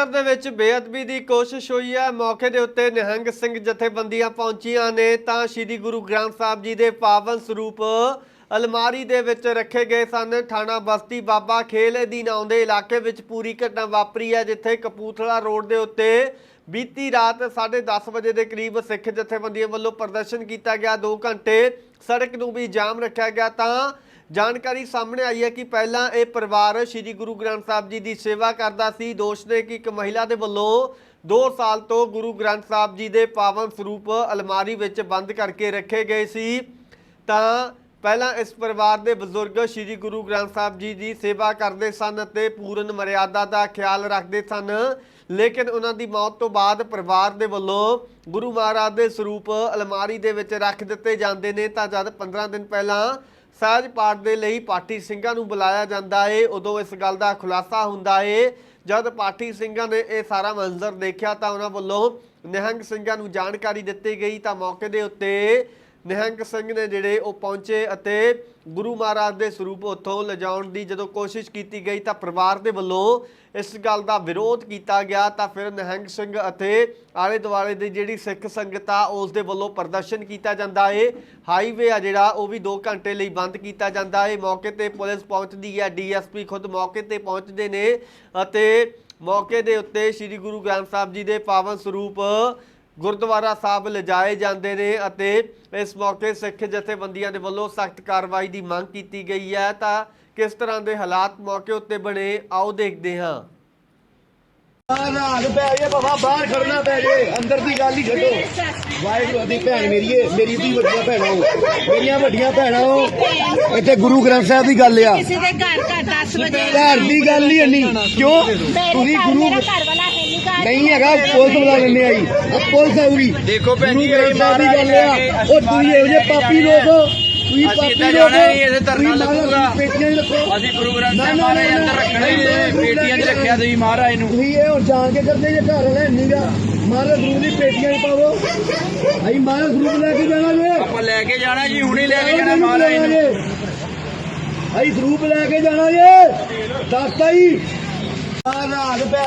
ਮੰਦਿਰ ਦੇ ਵਿੱਚ ਬੇਅਦਬੀ ਦੀ ਕੋਸ਼ਿਸ਼ ਹੋਈ ਹੈ। ਮੌਕੇ ਦੇ ਉੱਤੇ ਨਿਹੰਗ ਸਿੰਘ ਜਥੇਬੰਦੀਆਂ ਪਹੁੰਚੀਆਂ ਨੇ। ਤਾਂ ਸ੍ਰੀ ਗੁਰੂ ਗ੍ਰੰਥ ਸਾਹਿਬ ਜੀ ਦੇ ਪਾਵਨ ਸਰੂਪ ਅਲਮਾਰੀ ਦੇ ਵਿੱਚ ਰੱਖੇ ਗਏ ਸਨ। ਥਾਣਾ ਬਸਤੀ ਬਾਬਾ ਖੇਲ ਅਧੀਨ ਆਉਂਦੇ ਇਲਾਕੇ ਵਿੱਚ ਪੂਰੀ ਘਟਨਾ ਵਾਪਰੀ ਹੈ, ਜਿੱਥੇ ਕਪੂਥਲਾ ਰੋਡ ਦੇ ਉੱਤੇ ਬੀਤੀ ਰਾਤ 10:30 ਵਜੇ ਦੇ ਕਰੀਬ ਸਿੱਖ ਜਥੇਬੰਦੀਆਂ ਵੱਲੋਂ ਪ੍ਰਦਰਸ਼ਨ ਕੀਤਾ ਗਿਆ। 2 ਘੰਟੇ ਸੜਕ ਨੂੰ ਵੀ ਜਾਮ ਰੱਖਿਆ ਗਿਆ। ਤਾਂ ਜਾਣਕਾਰੀ ਸਾਹਮਣੇ ਆਈ ਹੈ ਕਿ ਪਹਿਲਾਂ ਇਹ ਪਰਿਵਾਰ ਸ੍ਰੀ ਗੁਰੂ ਗ੍ਰੰਥ ਸਾਹਿਬ ਜੀ ਦੀ ਸੇਵਾ ਕਰਦਾ ਸੀ। ਦੋਸ਼ ਨੇ ਕਿ ਇੱਕ ਮਹਿਲਾ ਦੇ ਵੱਲੋਂ 2 ਸਾਲ ਤੋਂ ਗੁਰੂ ਗ੍ਰੰਥ ਸਾਹਿਬ ਜੀ ਦੇ ਪਾਵਨ ਸਰੂਪ ਅਲਮਾਰੀ ਵਿੱਚ ਬੰਦ ਕਰਕੇ ਰੱਖੇ ਗਏ ਸੀ। ਤਾਂ ਪਹਿਲਾਂ ਇਸ ਪਰਿਵਾਰ ਦੇ ਬਜ਼ੁਰਗ ਸ੍ਰੀ ਗੁਰੂ ਗ੍ਰੰਥ ਸਾਹਿਬ ਜੀ ਦੀ ਸੇਵਾ ਕਰਦੇ ਸਨ ਅਤੇ ਪੂਰਨ ਮਰਿਆਦਾ ਦਾ ਖਿਆਲ ਰੱਖਦੇ ਸਨ। ਲੇਕਿਨ ਉਹਨਾਂ ਦੀ ਮੌਤ ਤੋਂ ਬਾਅਦ ਪਰਿਵਾਰ ਦੇ ਵੱਲੋਂ ਗੁਰੂ ਮਹਾਰਾਜ ਦੇ ਸਰੂਪ ਅਲਮਾਰੀ ਦੇ ਵਿੱਚ ਰੱਖ ਦਿੱਤੇ ਜਾਂਦੇ ਨੇ। ਤਾਂ ਜਦ 15 ਦਿਨ ਪਹਿਲਾਂ ਸਹਿਜ ਪਾਠ ਦੇ ਲਈ ਪਾਠੀ ਸਿੰਘਾਂ ਨੂੰ ਬੁਲਾਇਆ ਜਾਂਦਾ ਏ। ਉਦੋਂ ਇਸ ਗੱਲ ਦਾ ਖੁਲਾਸਾ ਹੁੰਦਾ ਏ। ਜਦ ਪਾਠੀ ਸਿੰਘਾਂ ਨੇ ਇਹ ਸਾਰਾ ਮੰਜ਼ਰ ਦੇਖਿਆ ਤਾਂ ਉਹਨਾਂ ਵੱਲੋਂ ਨਿਹੰਗ ਸਿੰਘਾਂ ਨੂੰ ਜਾਣਕਾਰੀ ਦਿੱਤੀ ਗਈ। ਤਾਂ ਮੌਕੇ ਦੇ ਉੱਤੇ ਨਿਹੰਗ ਸਿੰਘ ਨੇ ਜਿਹੜੇ ਉਹ ਪਹੁੰਚੇ ਅਤੇ ਗੁਰੂ ਮਹਾਰਾਜ ਦੇ ਸਰੂਪ ਉੱਥੋਂ ਲਿਜਾਉਣ ਦੀ ਜਦੋਂ ਕੋਸ਼ਿਸ਼ ਕੀਤੀ ਗਈ ਤਾਂ ਪਰਿਵਾਰ ਦੇ ਵੱਲੋਂ ਇਸ ਗੱਲ ਦਾ ਵਿਰੋਧ ਕੀਤਾ ਗਿਆ ਤਾਂ ਫਿਰ ਨਿਹੰਗ ਸਿੰਘ ਅਤੇ ਆਲੇ ਦੁਆਲੇ ਦੀ ਜਿਹੜੀ ਸਿੱਖ ਸੰਗਤ ਆ, ਉਸ ਦੇ ਵੱਲੋਂ ਪ੍ਰਦਰਸ਼ਨ ਕੀਤਾ ਜਾਂਦਾ ਏ। ਹਾਈਵੇ ਆ ਜਿਹੜਾ, ਉਹ ਵੀ 2 ਘੰਟੇ ਲਈ ਬੰਦ ਕੀਤਾ ਜਾਂਦਾ ਏ। ਮੌਕੇ ਤੇ ਪੁਲਿਸ ਪਹੁੰਚਦੀ ਹੈ ਡੀਐਸਪੀ ਖੁਦ ਮੌਕੇ ਤੇ ਪਹੁੰਚਦੇ ਨੇ ਅਤੇ ਮੌਕੇ ਦੇ ਉੱਤੇ ਸ੍ਰੀ ਗੁਰੂ ਗ੍ਰੰਥ ਸਾਹਿਬ ਜੀ ਦੇ ਪਾਵਨ ਸਰੂਪ ਗੁਰਦੁਆਰਾ ਸਾਹਿਬ ਲਿਜਾਏ ਜਾਂਦੇ ਨੇ ਅਤੇ ਇਸ ਮੌਕੇ ਸਿੱਖ ਜਥੇਬੰਦੀਆਂ ਦੇ ਵੱਲੋਂ ਸਖਤ ਕਾਰਵਾਈ ਦੀ ਮੰਗ ਕੀਤੀ ਗਈ ਹੈ। ਤਾਂ ਕਿਸ ਤਰ੍ਹਾਂ ਦੇ ਹਾਲਾਤ ਮੌਕੇ ਉੱਤੇ ਬਣੇ ਆਓ ਦੇਖਦੇ ਹਾਂ। ਰਾਤ ਪੈ ਜੇ ਬਾਬਾ ਬਾਹਰ ਖੜਨਾ ਪੈ ਜੇ। ਅੰਦਰ ਦੀ ਗੱਲ ਹੀ ਛੱਡੋ। ਵਾਹਿਗੁਰੂ ਦੀ ਭੈਣ ਮੇਰੀ ਏ ਮੇਰੀ ਵੀ ਵੱਡੀਆਂ ਭੈਣਾਂ ਹੋ ਮੇਰੀਆਂ ਵੱਡੀਆਂ ਭੈਣਾਂ ਹੋ ਇੱਥੇ ਗੁਰੂ ਗ੍ਰੰਥ ਸਾਹਿਬ ਦੀ ਗੱਲ ਆ। ਕਿਸੇ ਦੇ ਘਰ ਘਰ 10 ਵਜੇ ਘਰ ਦੀ ਗੱਲ ਹੀ ਨਹੀਂ ਕਿਉਂ? ਤੁਸੀਂ ਗੁਰੂ ਮੇਰਾ ਘਰ ਵਾਲਾ ਹੈ ਨਹੀਂ ਘਰ ਨਹੀਂ ਹੈਗਾ ਪੁਲਿਸ ਬੁਲਾ ਲੈਣੇ ਆਈ ਆ ਪੁਲਿਸ ਆਊਗੀ। ਦੇਖੋ ਭੈਣ ਜੀ, ਸਾਹਿਬ ਦੀ ਗੱਲ ਆ। ਉਹ ਤੁਸੀਂ ਇਹੋ ਜਿਹੇ ਪਾਪੀ ਲੋਕ ਹੋ। ਤੁਸੀਂ ਅਸੀਂ ਪਾਪੀ ਇੱਦਾਂ ਲੋਕ ਜਾਣਾ ਹੀ, ਇਹਦੇ ਧਰਨਾ ਤੁਸੀਂ ਲੱਗੂਗਾ। ਦੀ ਪੇਟੀਆਂ 'ਚ ਰੱਖੋ। ਅਸੀਂ ਗੁਰੂ ਗ੍ਰੰਥ ਨਾ, ਸਾਹਿਬ ਨਾ, ਮਹਾਰਾਜ ਨਾ, ਅੰਦਰ ਨਾ, ਰੱਖਣਾ ਹੀ ਨਹੀਂ, ਹੈ ਨਹੀਂ, ਪੇਟੀਆਂ 'ਚ ਨਹੀਂ, ਰੱਖਿਆ ਤੁਸੀਂ ਮਹਾਰਾਜ ਨੂੰ। ਤੁਸੀਂ ਇਹ ਹੁਣ ਜਾਣ ਕੇ ਕਰਦੇ ਜੇ ਘਰ ਵਾਲਾ ਨਹੀਂਗਾ ਮਹਾਰਾਜ ਗੁਰੂ ਦੀ ਪੇਟੀਆਂ 'ਚ ਪਾਵੋ। ਅਸੀਂ ਮਹਾਰਾਜ ਗੁਰੂ ਲੈ ਕੇ ਜਾਣਾ ਜੇ। ਆਪਾਂ ਲੈ ਕੇ ਜਾਣਾ ਜੀ ਹੁਣੇ ਲੈ ਕੇ ਜਾਣਾ ਮਹਾਰਾਜ ਨੂੰ। ਅਸੀਂ ਸਰੂਪ ਲੈ ਕੇ ਜਾਣਾ ਜੇ। ਦੱਸਤਾ ਜੀ। ਆ ਰਾਤ ਪੈ